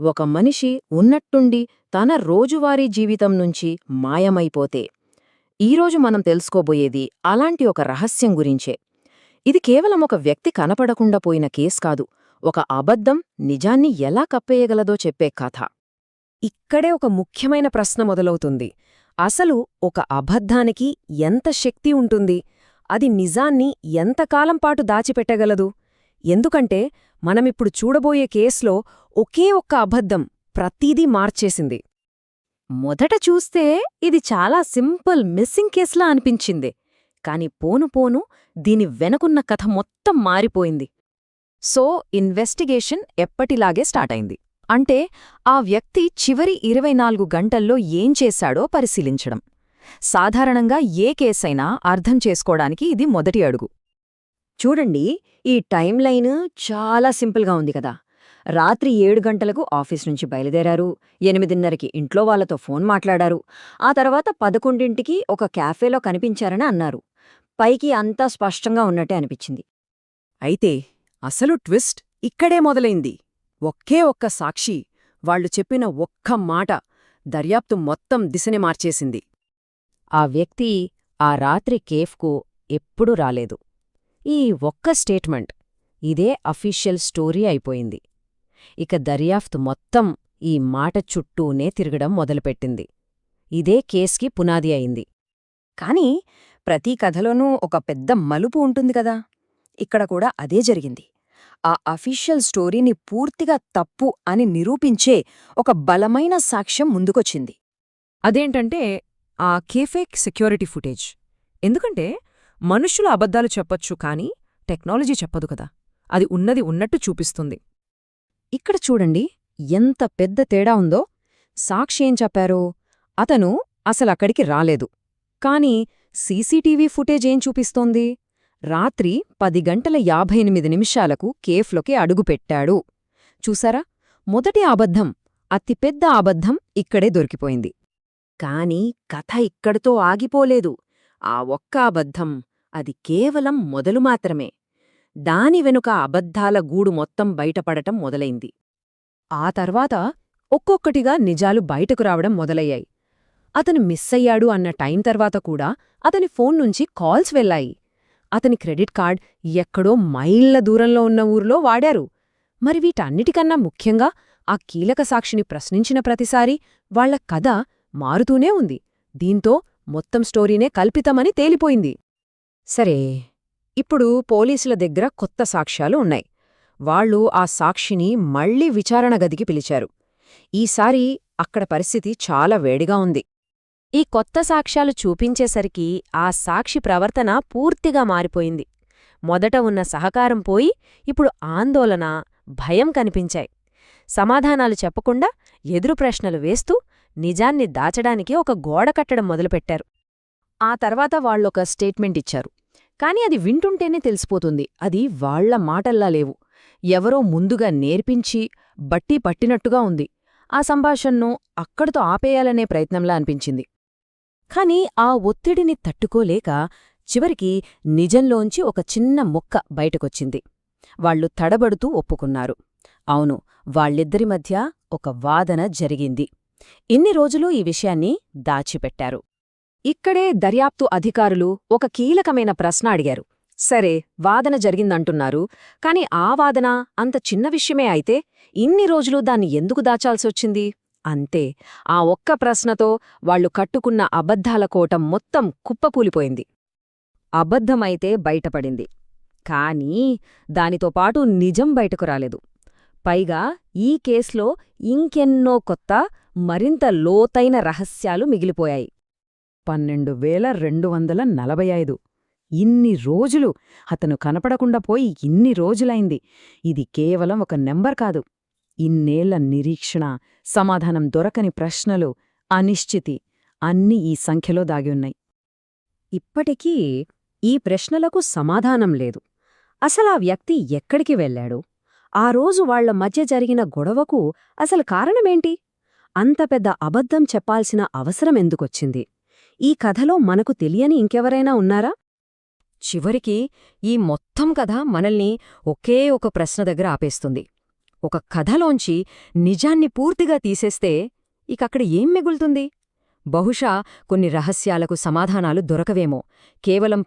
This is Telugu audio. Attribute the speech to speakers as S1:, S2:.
S1: ఒక మనిషి ఉన్నట్టుండి తన రోజువారీ జీవితం నుంచి మాయమైపోతే. ఈరోజు మనం తెలుసుకోబోయేది అలాంటి ఒక రహస్యం గురించే. ఇది కేవలం ఒక వ్యక్తి కనపడకుండా పోయిన కేస్ కాదు ఒక అబద్ధం నిజాన్ని ఎలా కప్పేయగలదో చెప్పే కథ.
S2: ఇక్కడే ఒక ముఖ్యమైన ప్రశ్న మొదలవుతుంది. అసలు ఒక అబద్ధానికి ఎంత శక్తి ఉంటుంది? అది నిజాన్ని ఎంతకాలం పాటు దాచిపెట్టగలదు? ఎందుకంటే మనమిప్పుడు చూడబోయే కేసులో ఒకే ఒక్క అబద్ధం ప్రతీదీ మార్చేసింది.
S1: మొదట చూస్తే ఇది చాలా సింపుల్ మిస్సింగ్ కేసులా అనిపించింది. కాని పోను పోను దీని వెనకున్న కథ మొత్తం మారిపోయింది.
S2: సో ఇన్వెస్టిగేషన్ ఎప్పటిలాగే స్టార్ట్ అయింది అంటే ఆ వ్యక్తి చివరి ఇరవై నాలుగు గంటల్లో ఏం చేశాడో పరిశీలించడం. సాధారణంగా ఏ కేసైనా అర్థం చేసుకోవడానికి ఇది మొదటి అడుగు.
S1: చూడండి ఈ టైం లైన్ చాలా సింపుల్గా ఉంది కదా. రాత్రి ఏడు గంటలకు ఆఫీస్ నుంచి బయలుదేరారు. ఎనిమిదిన్నరకి ఇంట్లో వాళ్ళతో ఫోన్ మాట్లాడారు. ఆ తర్వాత పదకొండింటికి ఒక క్యాఫేలో కనిపించారని అన్నారు. పైకి అంతా స్పష్టంగా ఉన్నట్టే అనిపించింది.
S2: అయితే అసలు ట్విస్ట్ ఇక్కడే మొదలైంది. ఒకే ఒక్క సాక్షి వాళ్ళు చెప్పిన ఒక్క మాట దర్యాప్తు మొత్తం దిశని మార్చేసింది.
S1: ఆ వ్యక్తి ఆ రాత్రి కేఫ్కు ఎప్పుడూ రాలేదు. ఈ ఒక్క స్టేట్మెంట్ ఇదే అఫీషియల్ స్టోరీ అయిపోయింది. ఇక దర్యాఫ్తు మొత్తం ఈ మాట చుట్టూనే తిరగడం మొదలుపెట్టింది. ఇదే కేస్కి పునాది అయింది.
S2: కాని ప్రతి కథలోనూ ఒక పెద్ద మలుపు ఉంటుంది కదా! ఇక్కడ కూడా అదే జరిగింది. ఆ అఫీషియల్ స్టోరీని పూర్తిగా తప్పు అని నిరూపించే ఒక బలమైన సాక్ష్యం ముందుకొచ్చింది. అదేంటంటే ఆ కేఫేక్ సెక్యూరిటీ ఫుటేజ్. ఎందుకంటే మనుష్యుల అబద్ధాలు చెప్పొచ్చు కానీ టెక్నాలజీ చెప్పదు కదా! అది ఉన్నది ఉన్నట్టు చూపిస్తుంది.
S1: ఇక్కడ చూడండి ఎంత పెద్ద తేడా ఉందో. సాక్షి ఏం చెప్పారు? అతను అసలక్కడికి రాలేదు. కాని సీసీటీవీ ఫుటేజ్ ఏం చూపిస్తోంది? రాత్రి పది గంటల యాభై ఎనిమిది నిమిషాలకు కేఫ్లోకి అడుగుపెట్టాడు చూసారా? మొదటి అబద్ధం అతిపెద్ద అబద్ధం ఇక్కడే దొరికిపోయింది. కాని కథ ఇక్కడితో ఆగిపోలేదు. ఆ ఒక్క అబద్ధం అది కేవలం మొదలు మాత్రమే. దాని వెనుక అబద్ధాల గూడు మొత్తం బయటపడటం మొదలైంది.
S2: ఆ తర్వాత ఒక్కొక్కటిగా నిజాలు బయటకు రావడం మొదలయ్యాయి. అతను మిస్ అయ్యాడు అన్న టైం తర్వాత కూడా అతని ఫోన్ నుంచి కాల్స్ వెళ్ళాయి అతని క్రెడిట్ కార్డ్ ఎక్కడో మైళ్ళ దూరంలో ఉన్న ఊర్లో వాడారు. మరి వీటన్నిటికన్నా ముఖ్యంగా ఆ కీలక సాక్షిని ప్రశ్నించిన ప్రతిసారీ వాళ్ళ కథ మారుతూనే ఉంది. దీంతో మొత్తం స్టోరీనే కల్పితమని తేలిపోయింది. సరే. ఇప్పుడు పోలీసుల దగ్గర కొత్త సాక్ష్యాలు ఉన్నాయి. వాళ్ళు ఆ సాక్షిని మళ్ళీ విచారణ గదికి పిలిచారు. ఈసారి అక్కడ పరిస్థితి చాలా వేడిగా ఉంది.
S1: ఈ కొత్త సాక్ష్యాలు చూపించేసరికి ఆ సాక్షి ప్రవర్తన పూర్తిగా మారిపోయింది. మొదట ఉన్న సహకారం పోయి ఇప్పుడు ఆందోళన భయం కనిపించాయి. సమాధానాలు చెప్పకుండా ఎదురు ప్రశ్నలు వేస్తూ నిజాన్ని దాచడానికి ఒక గోడ కట్టడం మొదలుపెట్టారు. ఆ తర్వాత వాళ్ళొక స్టేట్మెంట్ ఇచ్చారు. కాని అది వింటుంటేనే తెలిసిపోతుంది. అది వాళ్ళ మాటల్లా లేవు. ఎవరో ముందుగా నేర్పించి బట్టి పట్టినట్టుగా ఉంది. ఆ సంభాషణను అక్కడితో ఆపేయాలనే ప్రయత్నంలా అనిపించింది. కాని ఆ ఒత్తిడిని తట్టుకోలేక చివరికి నిజంలోంచి ఒక చిన్న మొక్క బయటకొచ్చింది. వాళ్ళు తడబడుతూ ఒప్పుకున్నారు. అవును వాళ్ళిద్దరి మధ్య ఒక వాదన జరిగింది. ఇన్ని రోజులు ఈ విషయాన్ని దాచిపెట్టారు.
S2: ఇక్కడే దర్యాప్తు అధికారులు ఒక కీలకమైన ప్రశ్న అడిగారు. సరే వాదన జరిగిందంటున్నారు కాని ఆ వాదన అంత చిన్న విషయమే అయితే ఇన్ని రోజులు దాన్ని ఎందుకు దాచాల్సొచ్చింది? అంతే ఆ ఒక్క ప్రశ్నతో వాళ్ళు కట్టుకున్న అబద్ధాల కోటం మొత్తం కుప్పకూలిపోయింది. అబద్ధమైతే బయటపడింది కానీ దానితో పాటు నిజం బయటకు రాలేదు. పైగా ఈ కేసులో ఇంకెన్నో కొత్త మరింత లోతైన రహస్యాలు మిగిలిపోయాయి. పన్నెండు వేల రెండు వందల నలభై ఐదు. ఇన్ని రోజులు అతను కనపడకుండా పోయి ఇన్ని రోజులైంది. ఇది కేవలం ఒక నెంబర్ కాదు. ఇన్నేళ్ళ నిరీక్షణ సమాధానం దొరకని ప్రశ్నలు అనిశ్చితి అన్నీ ఈ సంఖ్యలో దాగిఉన్నాయి ఇప్పటికీ ఈ ప్రశ్నలకు సమాధానం లేదు. అసలా వ్యక్తి ఎక్కడికి వెళ్ళాడు ఆ రోజు వాళ్ళ మధ్య జరిగిన గొడవకు అసలు కారణమేంటి? అంత పెద్ద అబద్ధం చెప్పాల్సిన అవసరం ఎందుకొచ్చింది? ఈ కథలో మనకు తెలియని ఇంకెవరైనా ఉన్నారా? చివరికి ఈ మొత్తం కథ మనల్ని ఒకే ఒక ప్రశ్న దగ్గర ఆపేస్తుంది. ఒక కథలోంచి నిజాన్ని పూర్తిగా తీసేస్తే ఇకక్కడ ఏం మిగులుతుంది? బహుశా కొన్ని రహస్యాలకు సమాధానాలు దొరకవేమో. కేవలం